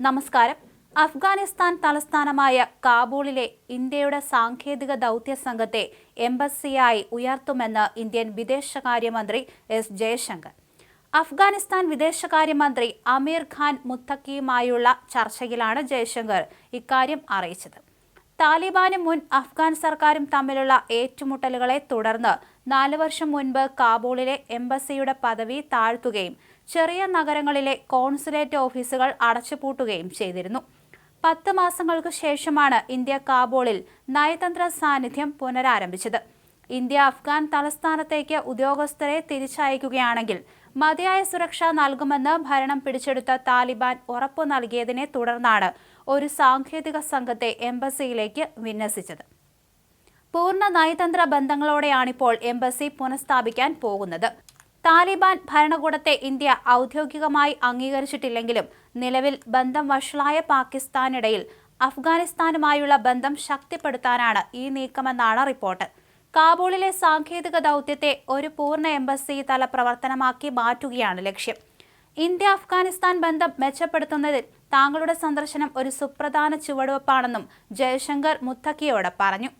നമസ്കാരം. അഫ്ഗാനിസ്ഥാൻ തലസ്ഥാനമായ കാബൂളിലെ ഇന്ത്യയുടെ സാങ്കേതിക ദൗത്യ സംഘത്തെ എംബസിയായി ഉയർത്തുമെന്ന് ഇന്ത്യൻ വിദേശകാര്യമന്ത്രി എസ് ജയശങ്കർ. അഫ്ഗാനിസ്ഥാൻ വിദേശകാര്യമന്ത്രി അമീർ ഖാൻ മുത്തക്കിയുമായുള്ള ചർച്ചയിലാണ് ജയശങ്കർ ഇക്കാര്യം അറിയിച്ചത്. താലിബാനും മുൻ അഫ്ഗാൻ സർക്കാരും തമ്മിലുള്ള ഏറ്റുമുട്ടലുകളെ തുടർന്ന് നാല് വർഷം മുൻപ് കാബൂളിലെ എംബസിയുടെ പദവി താഴ്ത്തുകയും ചെറിയ നഗരങ്ങളിലെ കോൺസുലേറ്റ് ഓഫീസുകൾ അടച്ചുപൂട്ടുകയും ചെയ്തിരുന്നു. പത്ത് മാസങ്ങൾക്ക് ശേഷമാണ് ഇന്ത്യ കാബൂളിൽ നയതന്ത്ര സാന്നിധ്യം പുനരാരംഭിച്ചത്. ഇന്ത്യ അഫ്ഗാൻ തലസ്ഥാനത്തേക്ക് ഉദ്യോഗസ്ഥരെ തിരിച്ചയക്കുകയാണെങ്കിൽ മതിയായ സുരക്ഷ നൽകുമെന്ന് ഭരണം പിടിച്ചെടുത്ത താലിബാൻ ഉറപ്പു നൽകിയതിനെ തുടർന്നാണ് ഒരു സാങ്കേതിക സംഘത്തെ എംബസിയിലേക്ക് വിന്യസിച്ചത്. പൂർണ നയതന്ത്ര ബന്ധങ്ങളോടെയാണിപ്പോൾ എംബസി പുനഃസ്ഥാപിക്കാൻ പോകുന്നത്. താലിബാൻ ഭരണകൂടത്തെ ഇന്ത്യ ഔദ്യോഗികമായി അംഗീകരിച്ചിട്ടില്ലെങ്കിലും നിലവിൽ ബന്ധം വഷളായ പാകിസ്ഥാനിടയിൽ അഫ്ഗാനിസ്ഥാനുമായുള്ള ബന്ധം ശക്തിപ്പെടുത്താനാണ് ഈ നീക്കമെന്നാണ് റിപ്പോർട്ട്. കാബൂളിലെ സാങ്കേതിക ദൗത്യത്തെ ഒരു പൂർണ എംബസി തല പ്രവർത്തനമാക്കി മാറ്റുകയാണ് ലക്ഷ്യം. ഇന്ത്യ അഫ്ഗാനിസ്ഥാൻ ബന്ധം മെച്ചപ്പെടുത്തുന്നതിൽ താങ്കളുടെ സന്ദർശനം ഒരു സുപ്രധാന ചുവടുവെപ്പാണെന്നും ജയശങ്കർ മുത്തക്കിയോട് പറഞ്ഞു.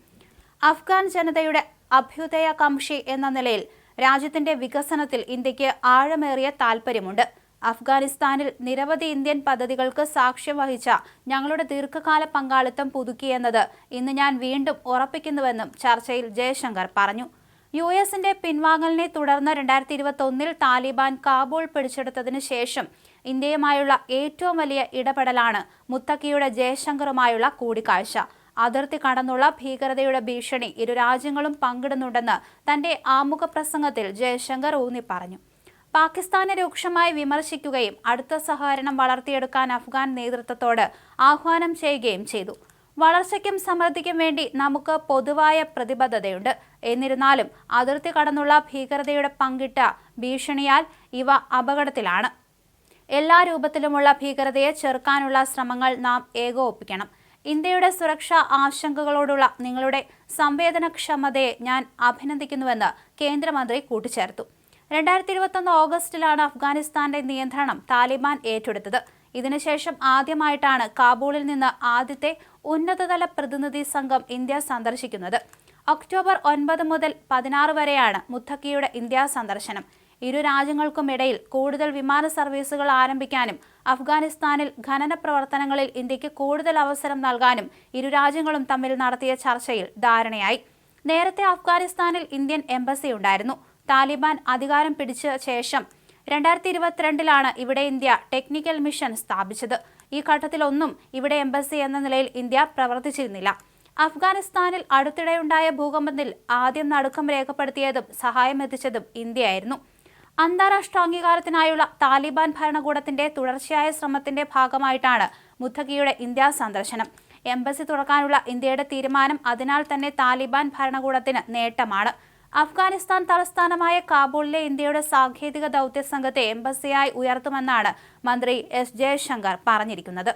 അഫ്ഗാൻ ജനതയുടെ അഭ്യുദയകാംക്ഷി എന്ന നിലയിൽ രാജ്യത്തിന്റെ വികസനത്തിൽ ഇന്ത്യയ്ക്ക് ആഴമേറിയ താൽപ്പര്യമുണ്ട്. അഫ്ഗാനിസ്ഥാനിൽ നിരവധി ഇന്ത്യൻ പദ്ധതികൾക്ക് സാക്ഷ്യം വഹിച്ച ഞങ്ങളുടെ ദീർഘകാല പങ്കാളിത്തം പുതുക്കിയെന്നത് ഇന്ന് ഞാൻ വീണ്ടും ഉറപ്പിക്കുന്നുവെന്നും ചർച്ചയിൽ ജയശങ്കർ പറഞ്ഞു. യു എസിന്റെ പിൻവാങ്ങലിനെ തുടർന്ന് രണ്ടായിരത്തി ഇരുപത്തി ഒന്നിൽ താലിബാൻ കാബൂൾ പിടിച്ചെടുത്തതിനു ശേഷം ഇന്ത്യയുമായുള്ള ഏറ്റവും വലിയ ഇടപെടലാണ് മുത്തക്കിയുടെ ജയശങ്കറുമായുള്ള കൂടിക്കാഴ്ച. അതിർത്തി കടന്നുള്ള ഭീകരതയുടെ ഭീഷണി ഇരു രാജ്യങ്ങളും പങ്കിടുന്നുണ്ടെന്ന് തന്റെ ആമുഖ പ്രസംഗത്തിൽ ജയശങ്കർ ഊന്നി പറഞ്ഞു. പാകിസ്ഥാനെ രൂക്ഷമായി വിമർശിക്കുകയും അടുത്ത സഹകരണം വളർത്തിയെടുക്കാൻ അഫ്ഗാൻ നേതൃത്വത്തോട് ആഹ്വാനം ചെയ്യുകയും ചെയ്തു. വളർച്ചയ്ക്കും സമൃദ്ധിക്കും വേണ്ടി നമുക്ക് പൊതുവായ പ്രതിബദ്ധതയുണ്ട്. എന്നിരുന്നാലും അതിർത്തി കടന്നുള്ള ഭീകരതയുടെ പങ്കിട്ട ഭീഷണിയാൽ ഇവ അപകടത്തിലാണ്. എല്ലാ രൂപത്തിലുമുള്ള ഭീകരതയെ ചെറുക്കാനുള്ള ശ്രമങ്ങൾ നാം ഏകോപിപ്പിക്കണം. ഇന്ത്യയുടെ സുരക്ഷാ ആശങ്കകളോടുള്ള നിങ്ങളുടെ സംവേദനക്ഷമതയെ ഞാൻ അഭിനന്ദിക്കുന്നുവെന്ന് കേന്ദ്രമന്ത്രി കൂട്ടിച്ചേർത്തു. രണ്ടായിരത്തി ഇരുപത്തൊന്ന് ഓഗസ്റ്റിലാണ് അഫ്ഗാനിസ്ഥാന്റെ നിയന്ത്രണം താലിബാൻ ഏറ്റെടുത്തത്. ഇതിനുശേഷം ആദ്യമായിട്ടാണ് കാബൂളിൽ നിന്ന് ആദ്യത്തെ ഉന്നതതല പ്രതിനിധി സംഘം ഇന്ത്യ സന്ദർശിക്കുന്നത്. ഒക്ടോബർ ഒൻപത് മുതൽ പതിനാറ് വരെയാണ് മുത്തക്കിയുടെ ഇന്ത്യ സന്ദർശനം. ഇരു രാജ്യങ്ങൾക്കുമിടയിൽ കൂടുതൽ വിമാന സർവീസുകൾ ആരംഭിക്കാനും അഫ്ഗാനിസ്ഥാനിൽ ഖനന പ്രവർത്തനങ്ങളിൽ ഇന്ത്യയ്ക്ക് കൂടുതൽ അവസരം നൽകാനും ഇരു രാജ്യങ്ങളും തമ്മിൽ നടത്തിയ ചർച്ചയിൽ ധാരണയായി. നേരത്തെ അഫ്ഗാനിസ്ഥാനിൽ ഇന്ത്യൻ എംബസി ഉണ്ടായിരുന്നു. താലിബാൻ അധികാരം പിടിച്ച ശേഷം രണ്ടായിരത്തി ഇരുപത്തിരണ്ടിലാണ് ഇവിടെ ഇന്ത്യ ടെക്നിക്കൽ മിഷൻ സ്ഥാപിച്ചത്. ഈ ഘട്ടത്തിലൊന്നും ഇവിടെ എംബസി എന്ന നിലയിൽ ഇന്ത്യ പ്രവർത്തിച്ചിരുന്നില്ല. അഫ്ഗാനിസ്ഥാനിൽ അടുത്തിടെയുണ്ടായ ഭൂകമ്പത്തിൽ ആദ്യം നടുക്കം രേഖപ്പെടുത്തിയതും സഹായം എത്തിച്ചതും ഇന്ത്യയായിരുന്നു. അന്താരാഷ്ട്ര അംഗീകാരത്തിനായുള്ള താലിബാൻ ഭരണകൂടത്തിന്റെ തുടർച്ചയായ ശ്രമത്തിന്റെ ഭാഗമായിട്ടാണ് മുത്തഖിയുടെ ഇന്ത്യ സന്ദർശനം. എംബസി തുറക്കാനുള്ള ഇന്ത്യയുടെ തീരുമാനം അതിനാൽ തന്നെ താലിബാൻ ഭരണകൂടത്തിന് നേട്ടമാണ്. അഫ്ഗാനിസ്ഥാൻ തലസ്ഥാനമായ കാബൂളിലെ ഇന്ത്യയുടെ സാങ്കേതിക ദൗത്യ സംഘത്തെ എംബസിയായി ഉയർത്തുമെന്നാണ് മന്ത്രി എസ് ജയശങ്കർ പറഞ്ഞിരിക്കുന്നത്.